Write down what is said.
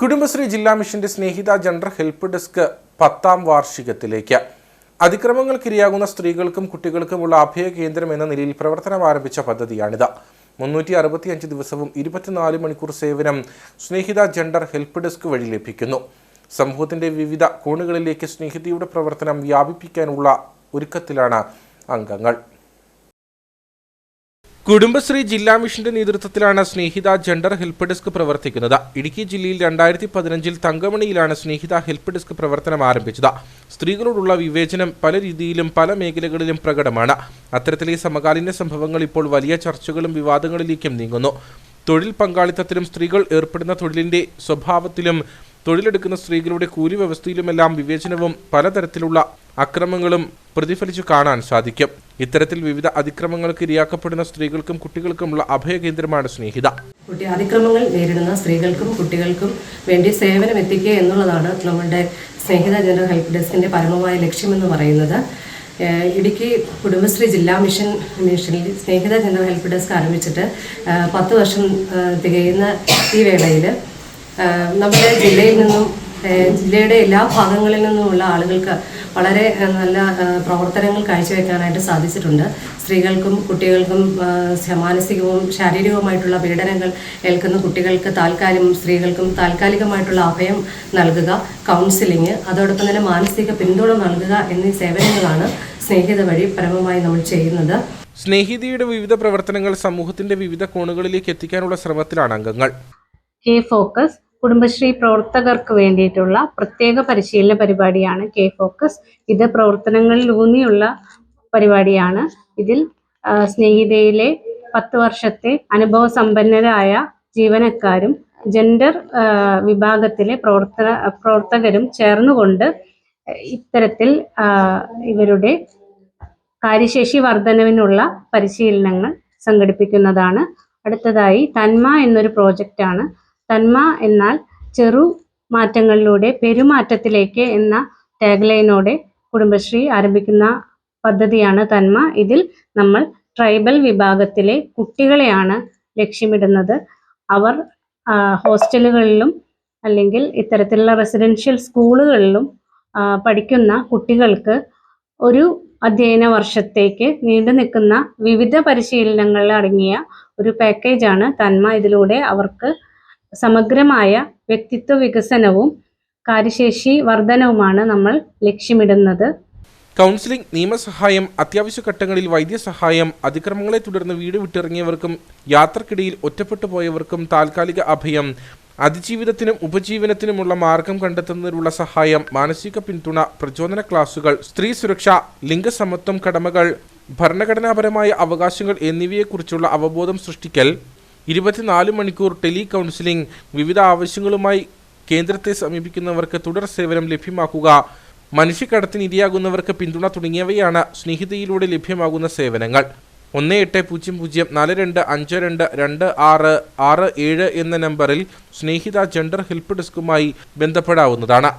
കുടുംബശ്രീ ജില്ലാ മിഷന്റെ സ്നേഹിത gender help desk പത്താം വാർഷികത്തിലേക്ക്. അതിക്രമങ്ങൾക്കിരയാകുന്ന സ്ത്രീകൾക്കും കുട്ടികൾക്കുമുള്ള അഭയ കേന്ദ്രം എന്ന നിലയിൽ പ്രവർത്തനം ആരംഭിച്ച പദ്ധതിയാണിത്. മുന്നൂറ്റി അറുപത്തിയഞ്ച് ദിവസവും ഇരുപത്തിനാല് മണിക്കൂർ സേവനം സ്നേഹിത ജെൻഡർ ഹെൽപ്പ് ഡെസ്ക് വഴി ലഭിക്കുന്നു. സമൂഹത്തിന്റെ വിവിധ കോണുകളിലേക്ക് സ്നേഹിതയുടെ പ്രവർത്തനം വ്യാപിപ്പിക്കാനുള്ള ഒരുക്കത്തിലാണ് അംഗങ്ങൾ. കുടുംബശ്രീ ജില്ലാ മിഷന്റെ നേതൃത്വത്തിലാണ് സ്നേഹിത ജെൻഡർ ഹെൽപ്പ് ഡെസ്ക് പ്രവർത്തിക്കുന്നത്. ഇടുക്കി ജില്ലയിൽ രണ്ടായിരത്തി പതിനഞ്ചിൽ തങ്കമണിയിലാണ് സ്നേഹിത ഹെൽപ്പ് ഡെസ്ക് പ്രവർത്തനം ആരംഭിച്ചത്. സ്ത്രീകളോടുള്ള വിവേചനം പല രീതിയിലും പല മേഖലകളിലും പ്രകടമാണ്. അത്തരത്തിലെ സമകാലീന സംഭവങ്ങൾ ഇപ്പോൾ വലിയ ചർച്ചകളും വിവാദങ്ങളിലേക്കും നീങ്ങുന്നു. തൊഴിൽ പങ്കാളിത്തത്തിലും സ്ത്രീകൾ ഏർപ്പെടുന്ന തൊഴിലിന്റെ സ്വഭാവത്തിലും തൊഴിലെടുക്കുന്ന സ്ത്രീകളുടെ കൂലി വ്യവസ്ഥയിലുമെല്ലാം വിവേചനവും പലതരത്തിലുള്ള അക്രമങ്ങളും പ്രതിഫലിച്ചു കാണാൻ സാധിക്കും. ഇത്തരത്തിൽ വിവിധ അതിക്രമങ്ങൾക്ക് ഇരയാക്കപ്പെടുന്ന സ്ത്രീകൾക്കും കുട്ടികൾക്കുമുള്ള അഭയകേന്ദ്രമാണ് സ്നേഹിത. കുട്ടി അതിക്രമങ്ങൾ നേരിടുന്ന സ്ത്രീകൾക്കും കുട്ടികൾക്കും വേണ്ടി സേവനം എത്തിക്കുക എന്നുള്ളതാണ് നമ്മളുടെ സ്നേഹിത ജനറൽ ഹെൽപ്പ് ഡെസ്കിന്റെ പരമമായ ലക്ഷ്യമെന്ന് പറയുന്നത്. ഇടുക്കി കുടുംബശ്രീ ജില്ലാ മിഷൻ മിഷനിൽ സ്നേഹിത ജനറൽ ഹെൽപ്പ് ഡെസ്ക് ആരംഭിച്ചിട്ട് പത്ത് വർഷം തികയുന്ന ഈ വേളയിൽ നമ്മുടെ ജില്ലയിൽ നിന്നും ജില്ലയുടെ എല്ലാ ഭാഗങ്ങളിൽ നിന്നുമുള്ള ആളുകൾക്ക് വളരെ നല്ല പ്രവർത്തനങ്ങൾ കാഴ്ചവെക്കാനായിട്ട് സാധിച്ചിട്ടുണ്ട്. സ്ത്രീകൾക്കും കുട്ടികൾക്കും മാനസികവും ശാരീരികവുമായിട്ടുള്ള പീഡനങ്ങൾ ഏൽക്കുന്ന കുട്ടികൾക്ക് താൽക്കാലികം സ്ത്രീകൾക്കും താൽക്കാലികമായിട്ടുള്ള അഭയം നൽകുക കൗൺസിലിംഗ് അതോടൊപ്പം തന്നെ മാനസിക പിന്തുണ നൽകുക എന്നീ സേവനങ്ങളാണ് സ്നേഹിത വഴി പരമമായി നമ്മൾ ചെയ്യുന്നത്. സ്നേഹിതയുടെ വിവിധ പ്രവർത്തനങ്ങൾ സമൂഹത്തിന്റെ വിവിധ കോണുകളിലേക്ക് എത്തിക്കാനുള്ള ശ്രമത്തിലാണ് അംഗങ്ങൾ. ഫോക്കസ് കുടുംബശ്രീ പ്രവർത്തകർക്ക് വേണ്ടിയിട്ടുള്ള പ്രത്യേക പരിശീലന പരിപാടിയാണ് കെ ഫോക്കസ് ഇത് പ്രവർത്തനങ്ങളിൽ ഊന്നിയുള്ള പരിപാടിയാണ്. ഇതിൽ സ്നേഹിതയിലെ പത്ത് വർഷത്തെ അനുഭവ സമ്പന്നരായ ജീവനക്കാരും ജെൻഡർ വിഭാഗത്തിലെ പ്രവർത്തന പ്രവർത്തകരും ചേർന്നുകൊണ്ട് ഇത്തരത്തിൽ ഇവരുടെ കാര്യശേഷി വർധനവിനുള്ള പരിശീലനങ്ങൾ സംഘടിപ്പിക്കുന്നതാണ്. അടുത്തതായി തന്മ എന്നൊരു പ്രോജക്റ്റാണ്. തന്മ എന്നാൽ ചെറു മാറ്റങ്ങളിലൂടെ പെരുമാറ്റത്തിലേക്ക് എന്ന ടാഗ്ലൈനോടെ കുടുംബശ്രീ ആരംഭിക്കുന്ന പദ്ധതിയാണ് തന്മ. ഇതിൽ നമ്മൾ ട്രൈബൽ വിഭാഗത്തിലെ കുട്ടികളെയാണ് ലക്ഷ്യമിടുന്നത്. അവർ ഹോസ്റ്റലുകളിലും അല്ലെങ്കിൽ ഇത്തരത്തിലുള്ള റെസിഡൻഷ്യൽ സ്കൂളുകളിലും പഠിക്കുന്ന കുട്ടികൾക്ക് ഒരു അധ്യയന വർഷത്തേക്ക് നീണ്ടു നിൽക്കുന്ന വിവിധ പരിശീലനങ്ങൾ അടങ്ങിയ ഒരു പാക്കേജാണ് തന്മ. ഇതിലൂടെ അവർക്ക് സമഗ്രമായ വ്യക്തിത്വ വികസനവും കാര്യശേഷി വർധനവുമാണ് നമ്മൾ ലക്ഷ്യമിടുന്നത്. കൗൺസിലിംഗ് നിയമസഹായം അത്യാവശ്യ ഘട്ടങ്ങളിൽ വൈദ്യസഹായം അതിക്രമങ്ങളെ തുടർന്ന് വീട് വിട്ടിറങ്ങിയവർക്കും യാത്രക്കിടയിൽ ഒറ്റപ്പെട്ടു പോയവർക്കും താൽക്കാലിക അഭയം അതിജീവിതത്തിനും ഉപജീവനത്തിനുമുള്ള മാർഗം കണ്ടെത്തുന്നതിനുള്ള സഹായം മാനസിക പിന്തുണ പ്രചോദന ക്ലാസുകൾ സ്ത്രീ സുരക്ഷ ലിംഗസമത്വം കടമകൾ ഭരണഘടനാപരമായ അവകാശങ്ങൾ എന്നിവയെക്കുറിച്ചുള്ള അവബോധം സൃഷ്ടിക്കൽ ഇരുപത്തിനാല് മണിക്കൂർ ടെലി കൗൺസിലിംഗ് വിവിധ ആവശ്യങ്ങളുമായി കേന്ദ്രത്തെ സമീപിക്കുന്നവർക്ക് തുടർ സേവനം ലഭ്യമാക്കുക. മനുഷ്യക്കടത്തിന് ഇരയാകുന്നവർക്ക് പിന്തുണ തുടങ്ങിയവയാണ് സ്നേഹിതയിലൂടെ ലഭ്യമാകുന്ന സേവനങ്ങൾ. ഒന്ന് എട്ട് പൂജ്യം പൂജ്യം നാല് രണ്ട് അഞ്ച് രണ്ട് രണ്ട് ആറ് ആറ് ഏഴ് എന്ന നമ്പറിൽ സ്നേഹിത ജെൻഡർ ഹെൽപ്പ് ഡെസ്കുമായി ബന്ധപ്പെടാവുന്നതാണ്.